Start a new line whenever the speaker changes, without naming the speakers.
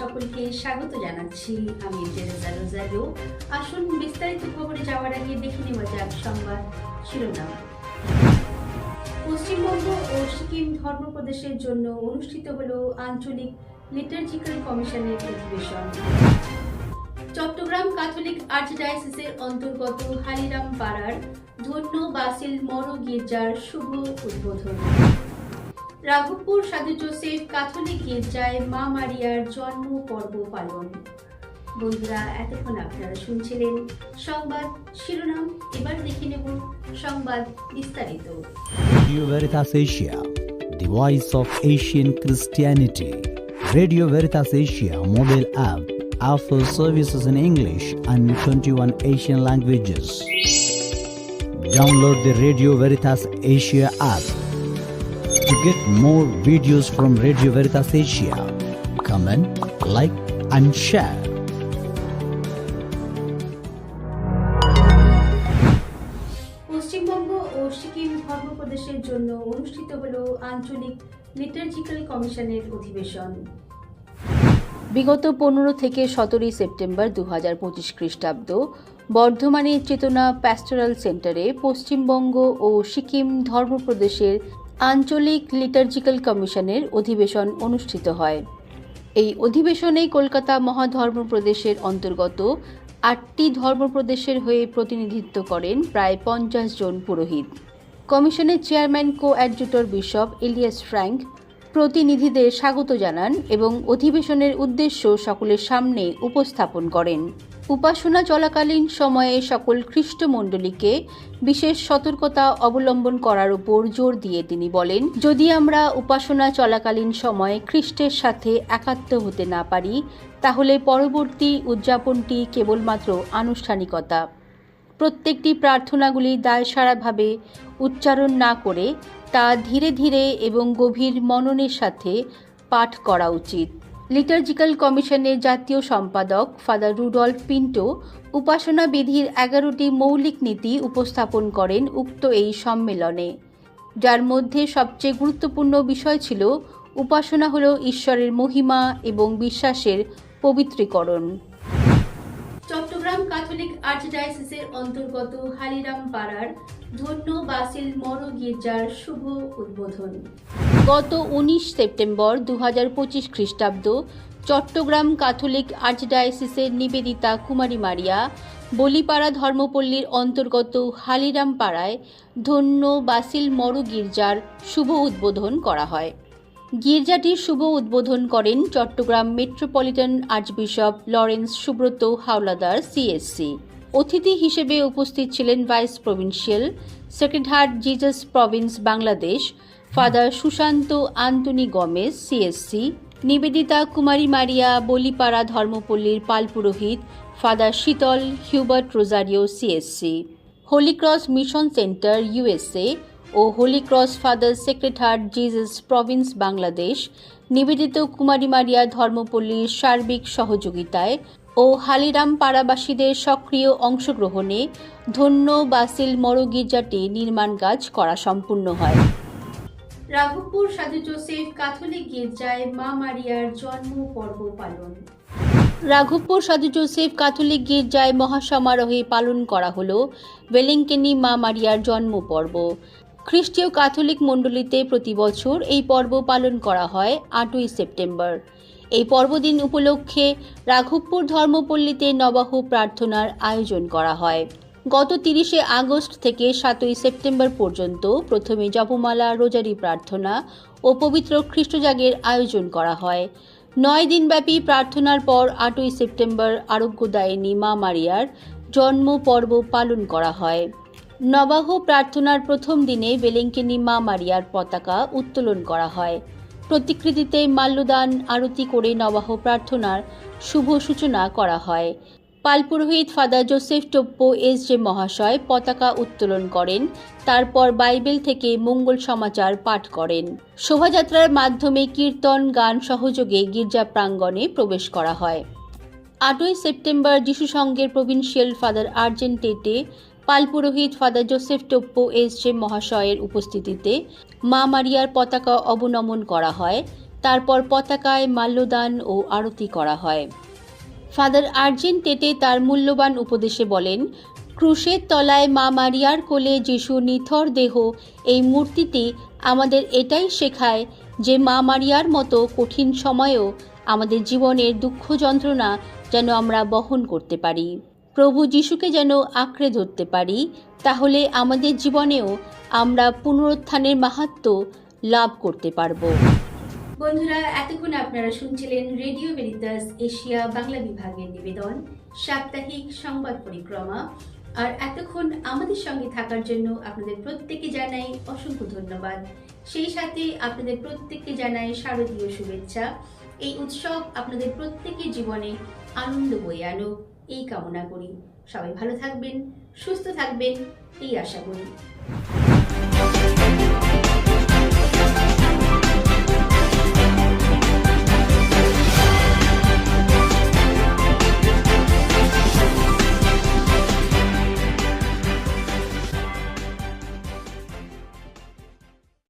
সকলকে স্বাগত জানাচ্ছি। আমি জেরেজা রোজারিও। আসুন বিস্তারিত খবরে যাওয়ার আগে দেখে নেওয়া যাক সংবাদ শিরোনাম। পশ্চিমবঙ্গ ও সিকিম ধর্মপ্রদেশের জন্য অনুষ্ঠিত হল আঞ্চলিক লিটার্জিক্যাল কমিশনের অধিবেশন। চট্টগ্রাম ক্যাথলিক আর্চডায়াসিসের অন্তর্গত হালিরাম পাড়ার ধন্য বাসিল মর গির্জার শুভ উদ্বোধন। রাঘবপুর সাধু জোসেফ ক্যাথলিক গির্জায় মা মারিয়ার জন্ম পর্ব পালন বন্ধুরা এতক্ষণ আপনারা শুনছিলেন সংবাদ শিরোনাম এবার দেখে নেব সংবাদ বিস্তারিত
Radio Veritas Asia, the voice of Asian Christianity. Radio Veritas Asia mobile app offers services in English and 21 Asian languages. Download the Radio Veritas Asia app to get more videos from Radio Veritas Asia. Comment, like, and share.
Paschimbanga ও সিকিম ধর্মপ্রদেশের জন্য অনুষ্ঠিত হল আঞ্চলিক লিটার্জিক্যাল কমিশনের অধিবেশন
বিগত পনেরো থেকে সতেরোই সেপ্টেম্বর দু হাজার পঁচিশ খ্রিস্টাব্দ বর্ধমানের চেতনা প্যাস্টোরাল সেন্টারে পশ্চিমবঙ্গ ও সিকিম ধর্মপ্রদেশের আঞ্চলিক লিটার্জিক্যাল কমিশনের অধিবেশন অনুষ্ঠিত হয়। এই অধিবেশনে কলকাতা মহাধর্ম প্রদেশের অন্তর্গত আটটি ধর্মপ্রদেশের হয়ে প্রতিনিধিত্ব করেন প্রায় পঞ্চাশ জন পুরোহিত। কমিশনের chairman coadjutor bishop Elias Frank প্রতিনিধিদের স্বাগত জানান এবং অধিবেশনের উদ্দেশ্য সকলের সামনে উপস্থাপন করেন। উপাসনা চলাকালীন সময়ে সকল খ্রিস্টমণ্ডলীকে বিশেষ সতর্কতা অবলম্বন করার উপর জোর দিয়ে তিনি বলেন, যদি আমরা উপাসনা চলাকালীন সময়ে খ্রিস্টের সাথে একাত্ম হতে না পারি, তাহলে পরবর্তী উদযাপনটি কেবলমাত্র আনুষ্ঠানিকতা। প্রত্যেকটি প্রার্থনাগুলি দায়সারাভাবে উচ্চারণ না করে তা ধীরে ধীরে এবং গভীর মননের সাথে পাঠ করা উচিত। লিটার্জিক্যাল কমিশনের জাতীয় সম্পাদক ফাদার রুডল্ফ পিন্টো উপাসনা বিধির এগারোটি মৌলিক নীতি উপস্থাপন করেন উক্ত এই সম্মেলনে। যার মধ্যে সবচেয়ে গুরুত্বপূর্ণ বিষয় ছিল, উপাসনা হল ঈশ্বরের মহিমা এবং বিশ্বাসের পবিত্রীকরণ।
চট্টগ্রাম ক্যাথলিক আর্চডায়াসিসের অন্তর্গত হালিরাম পাড়ার ধন্য বাসিল মর গির্জার শুভ উদ্বোধন।
গত উনিশ সেপ্টেম্বর দু হাজার পঁচিশ খ্রিস্টাব্দ, চট্টগ্রাম ক্যাথলিক আর্চডায়াসিসের নিবেদিতা কুমারী মারিয়া, বলিপাড়া ধর্মপল্লীর অন্তর্গত হালিরাম পাড়ায় ধন্য বাসিল মরু গির্জার শুভ উদ্বোধন করা হয়। গির্জাটির শুভ উদ্বোধন করেন Chattogram metropolitan archbishop Lawrence Subrata Howlader CSC অতিথি হিসেবে উপস্থিত ছিলেন vice provincial secretary Jesus province Bangladesh, father Sushanta Antony Gomes CSC Nibedita Kumari Maria, Balipara ধর্মপল্লীর পালপুরোহিত father Shital, Hubert Rozario CSC Holy Cross mission centre USA ও Holy Cross father secretary Jesus province Bangladesh, Nibedita Kumari Maria ধর্মপল্লীর সার্বিক সহযোগিতায় ও হালিরাম পাড়াবাসীদের সক্রিয় অংশগ্রহণে ধন্য basil মরো গির্জাটি নির্মাণ কাজ করা সম্পূর্ণ হয়।
রাঘবপুর সাধু জোসেফ ক্যাথলিক গির্জায় মা মারিয়ার জন্ম পর্ব পালন।
রাঘবপুর সাধু জোসেফ ক্যাথলিক গির্জায় মহাসমারোহে পালন করা হল ওয়েলিংকেনি মা মারিয়ার জন্ম পর্ব খ্রিস্টীয় ক্যাথলিক মণ্ডলীতে প্রতি বছর এই পর্ব পালন করা হয় আটই সেপ্টেম্বর। এই পর্বদিন উপলক্ষে রাঘবপুর ধর্মপল্লীতে নবাহ প্রার্থনার আয়োজন করা হয়। গত তিরিশে আগস্ট থেকে সাতই সেপ্টেম্বর পর্যন্ত প্রথমে জপমালা, রোজারি প্রার্থনা ও পবিত্র খ্রিস্টজাগের আয়োজন করা হয়। নয় দিনব্যাপী প্রার্থনার পর আটই সেপ্টেম্বর আরোগ্যদায়িনী মা মারিয়ার জন্ম পর্ব পালন করা হয়। নবাহ প্রার্থনার প্রথম দিনে বেলেঙ্কেনি মা মারিয়ার পতাকা উত্তোলন করা হয়। প্রতিকৃতিতে মাল্যদান, আরতি করে নবাহ প্রার্থনার শুভ সূচনা করা হয়। পালপুরোহিত father Joseph Toppo S J মহাশয় পতাকা উত্তোলন করেন, তারপর বাইবেল থেকে মঙ্গল সমাচার পাঠ করেন। শোভাযাত্রার মাধ্যমে কীর্তন, গান সহযোগে গির্জা প্রাঙ্গণে প্রবেশ করা হয়। আটই সেপ্টেম্বর যিশু সংঘের প্রভিন্সিয়াল ফাদার আর্জেন্টেটে পালপুরোহিত father Joseph Toppo, S J মহাশয়ের উপস্থিতিতে মা মারিয়ার পতাকা অবনমন করা হয়। তারপর পতাকায় মাল্যদান ও আরতি করা হয়। ফাদার আর্জেন টেটে তার মূল্যবান উপদেশে বলেন, ক্রুশের তলায় মা মারিয়ার কোলে যিশু নিথর দেহ, এই মূর্তিটি আমাদের এটাই শেখায় যে মা মারিয়ার মতো কঠিন সময়েও আমাদের জীবনের দুঃখ যন্ত্রণা যেন আমরা বহন করতে পারি। প্রভু যিশুকে যেন আঁকড়ে ধরতে পারি, তাহলে আমাদের জীবনেও আমরা পুনরুত্থানের মাহাত্ম্য লাভ করতে পারব।
বন্ধুরা, এতক্ষণ আপনারা শুনছিলেন রেডিও ভেরিতাস এশিয়া বাংলা বিভাগের নিবেদন, সাপ্তাহিক সংবাদ পরিক্রমা। আর এতক্ষণ আমাদের সঙ্গে থাকার জন্য আপনাদের প্রত্যেককে জানাই অসংখ্য ধন্যবাদ। সেই সাথে আপনাদের প্রত্যেককে জানাই শারদীয় শুভেচ্ছা। এই উৎসব আপনাদের প্রত্যেকের জীবনে আনন্দ বয়ে আনুক। এই কামনা করি। সবাই ভালো থাকবেন সুস্থ থাকবেন এই আশা করি।